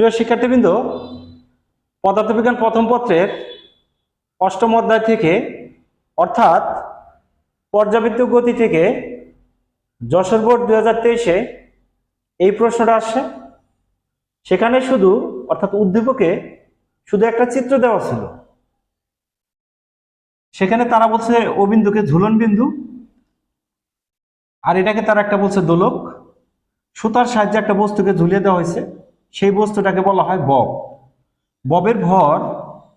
প্রিয় শিক্ষার্থীবৃন্দ, পদার্থবিজ্ঞান প্রথম পত্রের অষ্টম অধ্যায় থেকে, অর্থাৎ পর্যাবৃত্ত গতি থেকে যশোর বোর্ড দু হাজার তেইশে এই প্রশ্নটা আসছে সেখানে শুধু, অর্থাৎ উদ্দীপকে শুধু একটা চিত্র দেওয়া ছিল। সেখানে তারা বলছে ও বিন্দুকে ঝুলন বিন্দু, আর এটাকে তারা একটা বলছে দোলক। সুতার সাহায্যে একটা বস্তুকে ঝুলিয়ে দেওয়া হয়েছে। সেই বস্তুটাকে বলা হয় বব। ববের ভর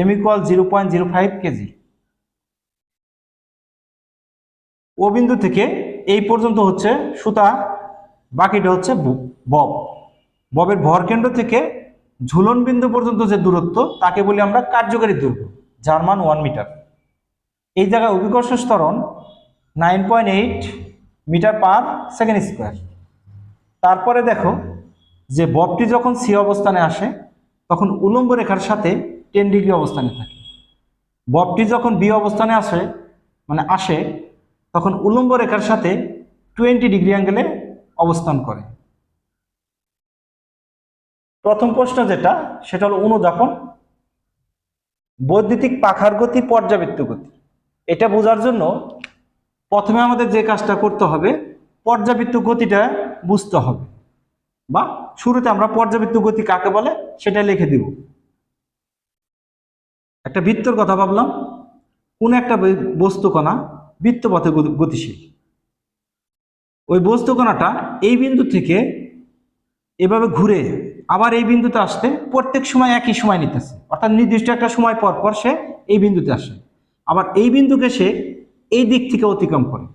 M equal zero point zero five KG ও বিন্দু থেকে এই পর্যন্ত হচ্ছে সুতা, বাকিটা হচ্ছে বব। ববের ভর কেন্দ্র থেকে ঝুলন বিন্দু পর্যন্ত যে দূরত্ব, তাকে বলি আমরা কার্যকারী দৈর্ঘ্য জার্মান ওয়ান মিটার এই জায়গায় অভিকর্ষ স্তরণ nine point eight metre per second square তারপরে দেখো যে ববটি যখন সি অবস্থানে আসে, তখন উলম্ব রেখার সাথে টেন ডিগ্রি অবস্থানে থাকে। ববটি যখন বি অবস্থানে আসে মানে আসে, তখন উলম্ব রেখার সাথে টোয়েন্টি ডিগ্রি অ্যাঙ্গেলে অবস্থান করে। প্রথম প্রশ্ন যেটা, সেটা হলো অনুদাপন বৈদ্যুতিক পাখার গতি পর্যাবৃত্ত গতি। এটা বোঝার জন্য প্রথমে আমাদের যে কাজটা করতে হবে, পর্যাবৃত্ত গতিটা বুঝতে হবে। বা শুরুতে আমরা পর্যাবৃত্ত গতি কাকে বলে? সেটা লিখে দিব। একটা বৃত্তর কথা ভাবলাম। কোন একটা বস্তুকণা বৃত্তপথে গতি- গতিশীল। ওই বস্তুকণাটা এই বিন্দু থেকে এভাবে ঘুরে আবার এই বিন্দুতে আসতে প্রত্যেক সময় একই সময় নিতেছে। অর্থাৎ নির্দিষ্ট একটা সময় পর পর সে এই বিন্দুতে আসে। আবার এই বিন্দুকে সে এই দিক থেকে অতিক্রম করে।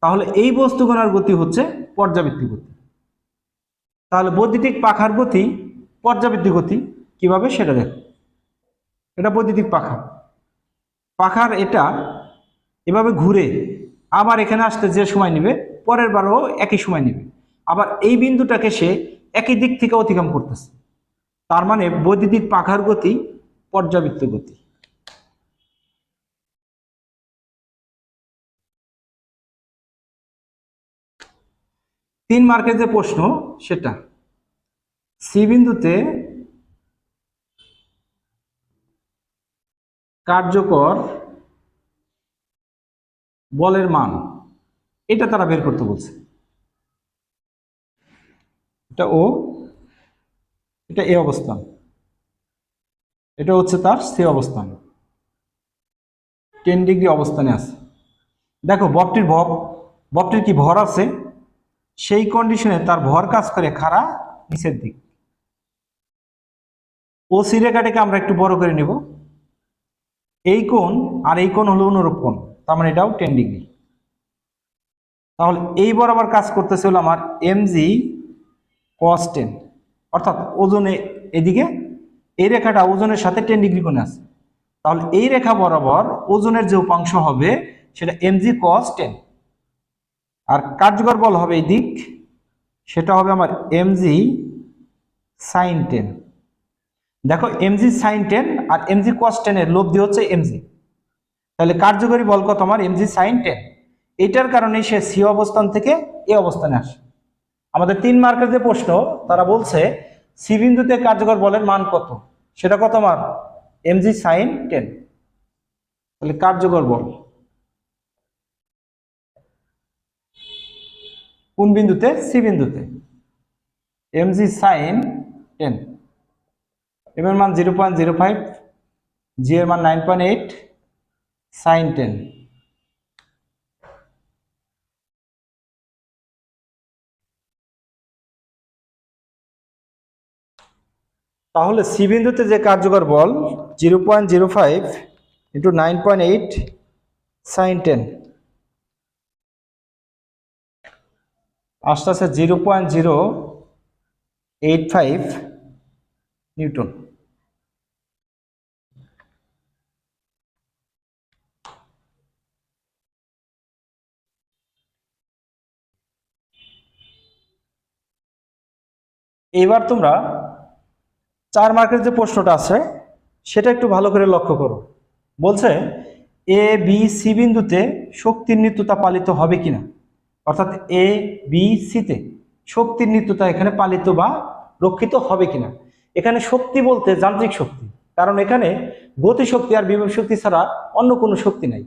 তাহলে এই বস্তুকণার গতি হচ্ছে পর্যাবৃত্তি গতি। তাহলে বৈদ্যুতিক পাখার গতি পর্যাবৃত্তি গতি কীভাবে সেটা দেখো। এটা বৈদ্যুতিক পাখা। পাখার এটা এভাবে ঘুরে আবার এখানে আসতে যে সময় নেবে, পরের বারও একই সময় নেবে। আবার এই বিন্দুটাকে সে একই দিক থেকে অতিক্রম করতেছে। তার মানে বৈদ্যুতিক পাখার গতি পর্যাবৃত্ত গতি। তিন মার্কের যে প্রশ্ন, সেটা। সি কার্যকর বলের মান, এটা তারা বের করতে বলছে। এটা ও এটা এ অবস্থান। এটা হচ্ছে তার সি অবস্থান। টেন ডিগ্রি অবস্থানে আছে। দেখো ববটির ভব ববটির কি ভর আছে? সেই কন্ডিশনে তার ভর কাজ করে খাড়া নিচের দিক। ও সি রেখাটাকে আমরা একটু বড় করে নিব। এই কোণ আর এই কোণ হলো অনুরূপ কোণ, তার মানে এটাও টেন ডিগ্রি তাহলে এই বরাবর কাজ করতেছে হলো আমার এমজি কস টেন অর্থাৎ ওজনে এদিকে, এই রেখাটা ওজনের সাথে টেন ডিগ্রি কোণে আছে। তাহলে এই রেখা বরাবর ওজনের যে উপাংশ হবে, সেটা এমজি কস টেন আর কার্যকর বল হবে এই দিক, সেটা হবে আমার এমজি সাইন টেন দেখো এমজি সাইন টেন আর এমজি কস টেনের দিয়ে হচ্ছে এমজি তাহলে কার্যকরী বল কত আমার? এমজি সাইন টেন এটার কারণে সে সি অবস্থান থেকে এ অবস্থানে আসে। আমাদের তিন মার্কের যে প্রশ্ন, তারা বলছে সি বিন্দুতে কার্যকর বলের মান কত? সেটা কত আমার? এমজি সাইন টেন তাহলে কার্যকর বল। কোন বিন্দুতে? সি বিন্দুতে। M G sine ten M এর মান zero point zero five, G এর মান nine point eight, sine ten. তাহলে সি বিন্দুতে যে কার্যকর বল, zero point zero five into nine point eight, sine ten. আসতে আসতে zero point zero eight five newton. এবার তোমরা চার মার্কের যে প্রশ্নটা আছে, সেটা একটু ভালো করে লক্ষ্য করো। বলছে, এ, বি, সি বিন্দুতে শক্তির নিত্যতা পালিত হবে কিনা? অর্থাৎ এ বি সিতে শক্তির নিত্যতা এখানে পালিত বা রক্ষিত হবে কিনা। এখানে শক্তি বলতে যান্ত্রিক শক্তি, কারণ এখানে গতি শক্তি আর বিভব শক্তি ছাড়া অন্য কোনো শক্তি নাই।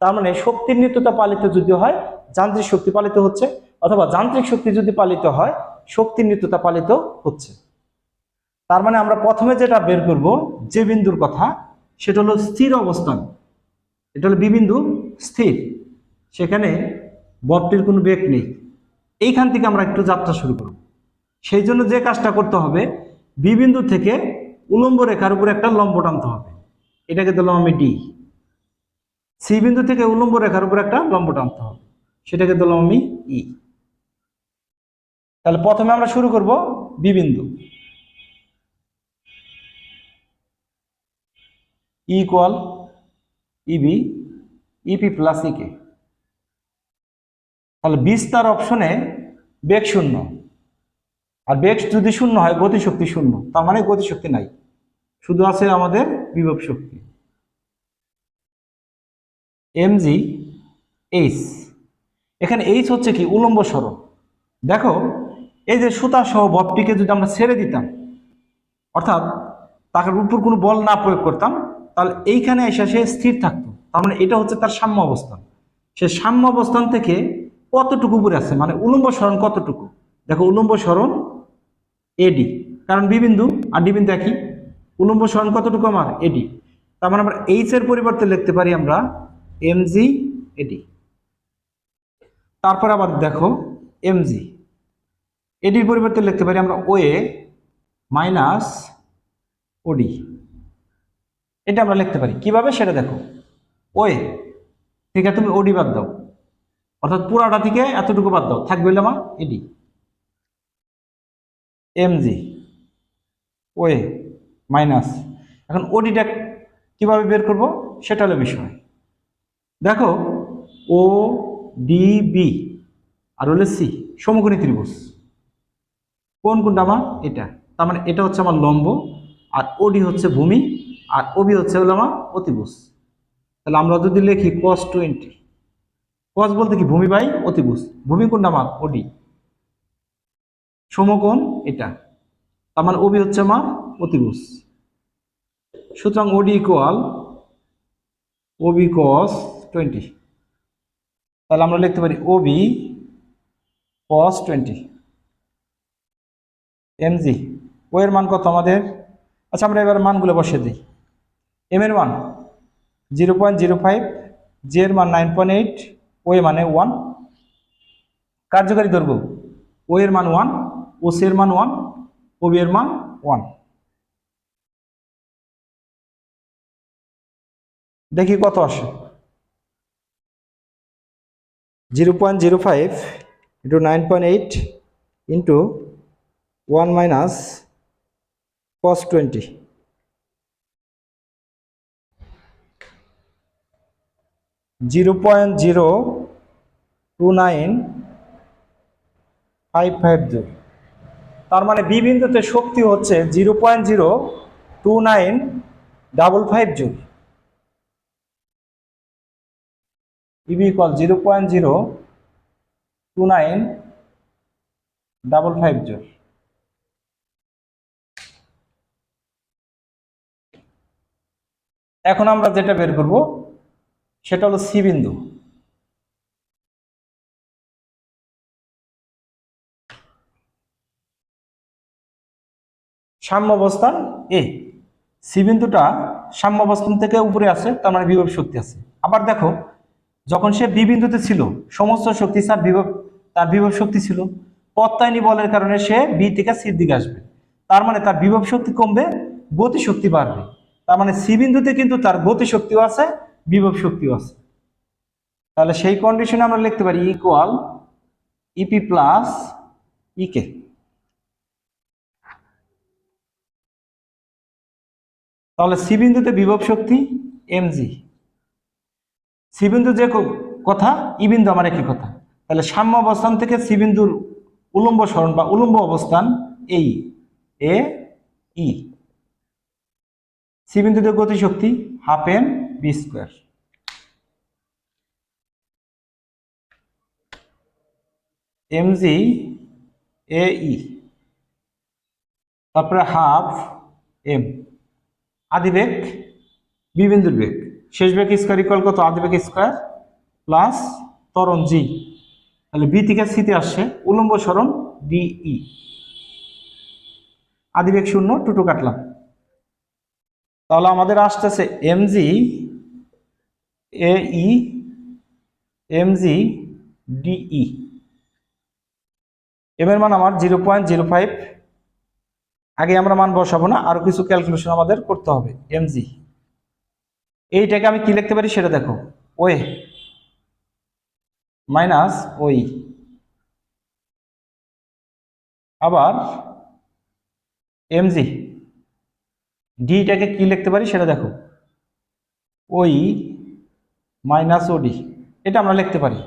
তার মানে শক্তির নিত্যতা পালিত যদি হয়, যান্ত্রিক শক্তি পালিত হচ্ছে, অথবা যান্ত্রিক শক্তি যদি পালিত হয়, শক্তির নিত্যতা পালিত হচ্ছে। তার মানে আমরা প্রথমে যেটা বের করব, যে বিন্দুর কথা, সেটা হলো স্থির অবস্থান। এটা হলো বিবিন্দু স্থির। সেখানে ববটির কোনো বেগ নেই। এইখান থেকে আমরা একটু যাত্রা শুরু করব। সেই জন্য যে কাজটা করতে হবে বিবিন্দু থেকে উলম্ব রেখার উপরে একটা লম্ব টানতে হবে। এটাকে দিলাম আমি ডি। সি বিন্দু থেকে উলম্ব রেখার উপরে একটা লম্ব টানতে হবে। সেটাকে দিলাম আমি ই। তাহলে প্রথমে আমরা শুরু করব বিবিন্দু equal EB EP plus EK তাহলে বিস্তার অপশনে বেগ শূন্য। আর বেগ যদি শূন্য হয়, গতিশক্তি শূন্য। তার মানে গতিশক্তি নাই। শুধু আছে আমাদের বিভব শক্তি। MG H. এখানে এইচ হচ্ছে কি? উলম্ব সরণ। দেখো, এই যে সুতা সহ ববটিকে যদি আমরা ছেড়ে দিতাম, অর্থাৎ তাকে উপর কোনো বল না প্রয়োগ করতাম, তাহলে এইখানে এসে সে স্থির থাকতো। তার মানে এটা হচ্ছে তার সাম্য অবস্থান। সে সাম্য অবস্থান থেকে কতটুকু উপরে আছে? মানে উলম্ব সরণ কতটুকু? দেখো, উলম্ব সরণ এডি কারণ বি বিন্দু আর ডি বিন্দু একই। উলম্ব সরণ কতটুকু আমার? এডি তার মানে আমরা এইচ এর পরিবর্তে লিখতে পারি আমরা এমজি এডি তারপর আবার দেখো এমজি এডির পরিবর্তে লিখতে পারি আমরা ওএ মাইনাস ওডি এটা আমরা লিখতে পারি। কীভাবে? সেটা দেখো। ওএ ঠিক আছে, তুমি ওডি বাদ দাও। অর্থাৎ পুরাটা থেকে এতটুকু বাদ দাও। থাকবে হলো আমার এডি এমজি ওএ মাইনাস এখন ওডিটা কীভাবে বের করব? সেটা হলো বিষয়। দেখো ও ডি বি আর হলো সি সমকোণী ত্রিভুজ। কোন কোনটা আমার? এটা। তার মানে এটা হচ্ছে আমার লম্ব আর ওডি হচ্ছে ভূমি আর ওবি হচ্ছে হলো আমার অতিভুজ। তাহলে আমরা যদি লিখি কস টোয়েন্টি কস বলতে কি ভূমি বাই অতিভুজ। ভূমি কোনটা আমার ওডি সমকোণ এটা। তার মানে ওবি হচ্ছে আমার অতিভুজ। সুতরাং ওডি ইকুয়াল ওবি কস টোয়েন্টি তাহলে আমরা লিখতে পারি O B cos twenty M G ও এর মান কত আমাদের? আচ্ছা আমরা এবার মানগুলো বসিয়ে দিই। এম এর মান zero point zero five G এর মান নাইন পয়েন্ট এইট ও এর মানে ওয়ান কার্যকারী দৈর্ঘ্য ও এর মান ওয়ান ও এর মান ওয়ান ও এর মান ওয়ান দেখি কত আসে। Zero point zero five into nine point eight into one minus cos twenty zero point zero two nine five five zero তার মানে বি বিন্দুতে শক্তি হচ্ছে zero point zero two nine double five joule EB equal zero point zero two nine double five joule এখন আমরা যেটা বের করব সেটা হলো সি বিন্দু। সাম্য অবস্থান এ। সি বিন্দুটা সাম্য অবস্থান থেকে উপরে আছে, তার মানে বিভব শক্তি আছে। আবার দেখো, যখন সে বি বিন্দুতে ছিল, সমস্ত শক্তি তার বিভব তার বিভব শক্তি ছিল। প্রত্যায়নী বলের কারণে সে বি থেকে সির দিকে আসবে। তার মানে তার বিভব শক্তি কমবে গতি শক্তি বাড়বে। তার মানে সি বিন্দুতে কিন্তু তার গতি শক্তিও আছে বিভব শক্তিও আছে। তাহলে সেই কন্ডিশনে আমরা লিখতে পারি ইকুয়াল ইপি প্লাস ইকে তাহলে সি বিন্দুতে বিভব শক্তি এমজি সি বিন্দু যে কথা ই বিন্দু আমার একই কথা। তাহলে সাম্য অবস্থান থেকে সি বিন্দুর উলম্ব স্মরণ বা উলম্ব অবস্থান এই এ ই সি বিন্দুতে গতি শক্তি half M B square. MG A E, তারপরে হাফ এম। আদি বেগ বি বিন্দুর বেগ। শেষ বেগ স্কোয়ার ইকুয়াল কত? আদি বেগ স্কোয়ার প্লাস তরণ জি তাহলে বি থেকে সিতে আসছে, উলম্ব সরণ ডিই আদি বেগ শূন্য, টুটু কাটলাম। তাহলে আমাদের আসতেছে MG A E MG DE M এর মান আমার জিরো পয়েন্ট জিরো ফাইভ। আগে আমরা মান বসাবো না, আরও কিছু ক্যালকুলেশন আমাদের করতে হবে এমজি এইটাকে আমি কি লিখতে পারি সেটা দেখো ওয়ে মাইনাস ওই আবার এমজি ডিটাকে কি লিখতে পারি সেটা দেখো। ওই মাইনাস ওডি এটা আমরা লিখতে পারি।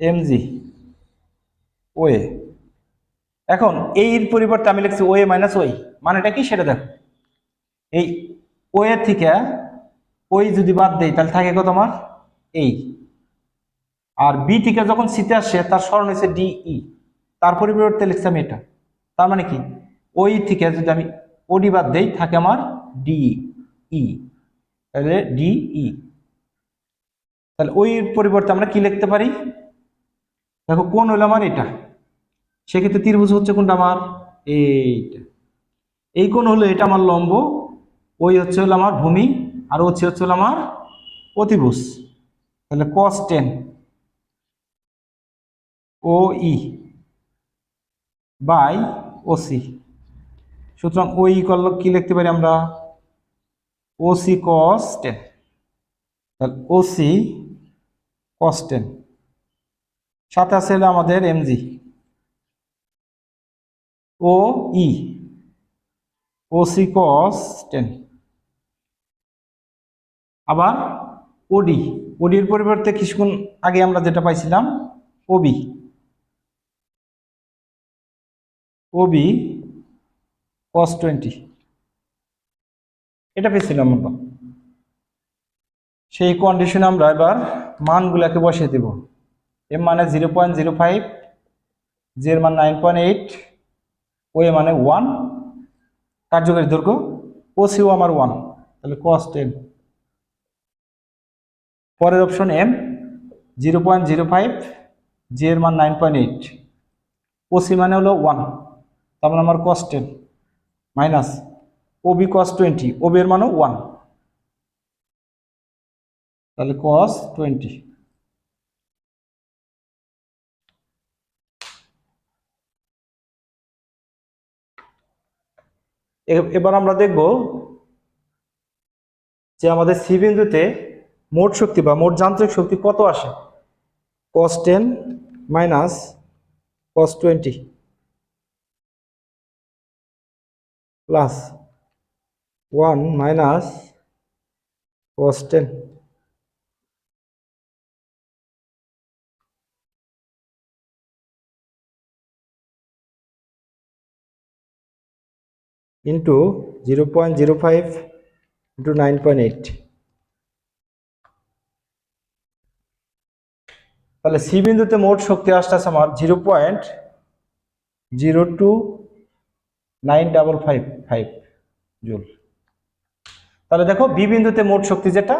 এমজি ওয়ে এখন এইর পরিবর্তে আমি লিখছি ওয়ে মাইনাস ওই মানেটা কি সেটা দেখো। এই ওয়ে থেকে ওই যদি বাদ দেই, তাহলে থাকে কত আমার? এই আর বি থেকে যখন সিতে আসে, তার স্মরণ হয়েছে ডিই তার পরিবর্তে লিখছি আমি এটা। তার মানে কি? ওই থেকে যদি আমি ওডি বাদ দেই, থাকে আমার ডিই ই। তাহলে ডিই তাহলে ওই পরিবর্তে আমরা কি লিখতে পারি? দেখো, কোন হলো আমার এটা? সেক্ষেত্রে ত্রিভুজ হচ্ছে কোনটা আমার? এইটা। এই কোন হলো, এটা আমার লম্ব, ওই হচ্ছে হলো আমার ভূমি, আর হচ্ছে হচ্ছে হলো আমার অতিভুজ। তাহলে cos ten O E by O C. সুতরাং ওই করল কি লিখতে পারি আমরা? O C cos ten. তাহলে ও সি কস টেন। সাথে আছে হলো আমাদের MG O E. O C cos ten. আবার ওডি ওডির পরিবর্তে কিছুক্ষণ আগে আমরা যেটা পাইছিলাম ওবি ওবি কস টোয়েন্টি এটা পেয়েছিলাম আমরা। সেই কন্ডিশনে আমরা এবার মানগুলাকে বসিয়ে দেব। এম মানে জিরো পয়েন্ট জিরো ফাইভ জের মান nine point eight O A মানে ওয়ান কার্যকারী দৈর্ঘ্য, ও সিও আমার ওয়ান তাহলে কস টেন পরের option M zero point zero five G এর মান nine point eight O C মানে হলো ওয়ান তার মানে আমার cos ten minus O B cos twenty O B মানও ওয়ান তাহলে কস টোয়েন্টি এবার আমরা দেখব যে আমাদের সি বিন্দুতে মোট শক্তি বা মোট যান্ত্রিক শক্তি কত আসে? Cos ten minus cos twenty plus one minus zero five into nine point eight. তাহলে সি বিন্দুতে মোট শক্তি আসতেছে আমার zero point zero two nine double five five joule. তাহলে দেখো বি বিন্দুতে মোট শক্তি যেটা,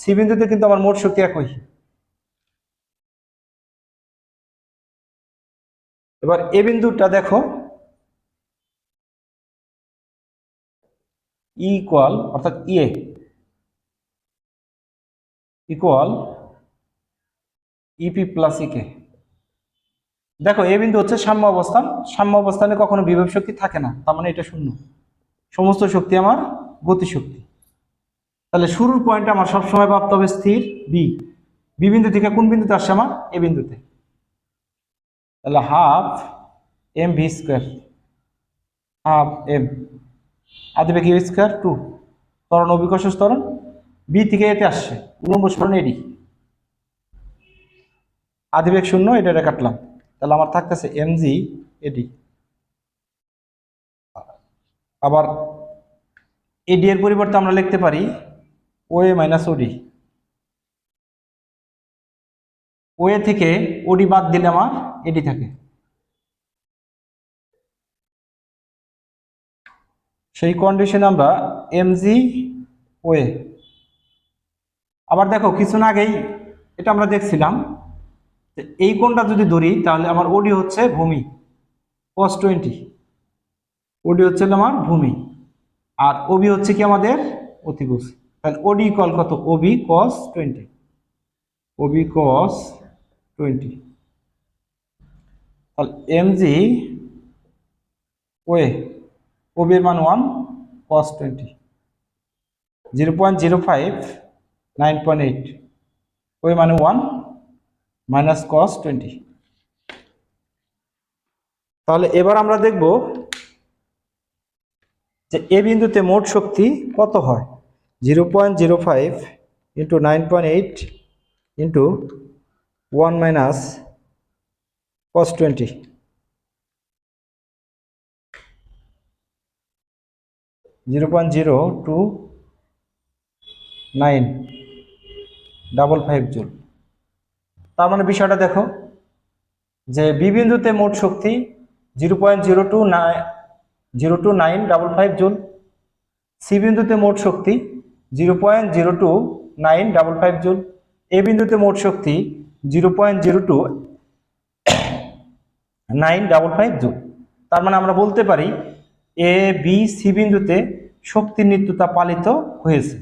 সি বিন্দুতে কিন্তু আমার মোট শক্তি একই। এবার এ বিন্দুটা দেখো ইকুয়াল অর্থাৎ ইয়ে ইকুয়াল ইপি প্লাস ইকে দেখো, এ বিন্দু হচ্ছে সাম্য অবস্থান। সাম্য অবস্থানে কখনো বিভব শক্তি থাকে না। তার মানে এটা শূন্য। সমস্ত শক্তি আমার গতি শক্তি তাহলে শুরুর পয়েন্ট আমার সবসময় প্রাপ্ত হবে স্থির বি বি বিন্দু থেকে কোন বিন্দুতে আসছে আমার? এ বিন্দুতে। তাহলে half M V square half M আদিবে কি স্কোয়ার টু ত্বরণ অভিকর্ষ ত্বরণ বি থেকে এতে আসছে। উলম্ব স্মরণ এডি আদিবেগ শূন্য এটা এটা কাটলাম। তাহলে আমার থাকতেছে এমজি এডি আবার এডি এর পরিবর্তে আমরা লিখতে পারি ওএ মাইনাস ওডি ওএ থেকে ওডি বাদ দিলে আমার এডি থাকে। সেই কন্ডিশনে আমরা এমজি ওয়ে আবার দেখো কিছুক্ষণ আগেই এটা আমরা দেখছিলাম এই কোণটা যদি ধরি, তাহলে আমার ওডি হচ্ছে ভূমি। কস টোয়েন্টি ওডি হচ্ছে আমার ভূমি। আর ওবি হচ্ছে কি আমাদের অতিভুজ। তাহলে ওডি কল কত? OB cos twenty OB cos twenty তাহলে এমজি ওয়ে ওবির মান one cos twenty zero point zero five nine point eight way মানে ওয়ান মাইনাস কস টোয়েন্টি তাহলে এবার আমরা দেখব যে এ বিন্দুতে মোট শক্তি কত হয়? Zero point zero five into nine point eight into one minus cos twenty zero point zero two nine double five joule তার মানে বিষয়টা দেখো, যে বি বিন্দুতে মোট শক্তি zero point zero two nine, zero two nine double five joule. C বিন্দুতে মোট শক্তি zero point zero two nine double five joule. A বিন্দুতে মোট শক্তি zero point zero two nine double five joule. তার মানে আমরা বলতে পারি, এ, বি, সি বিন্দুতে শক্তির নিত্যতা পালিত হয়েছে।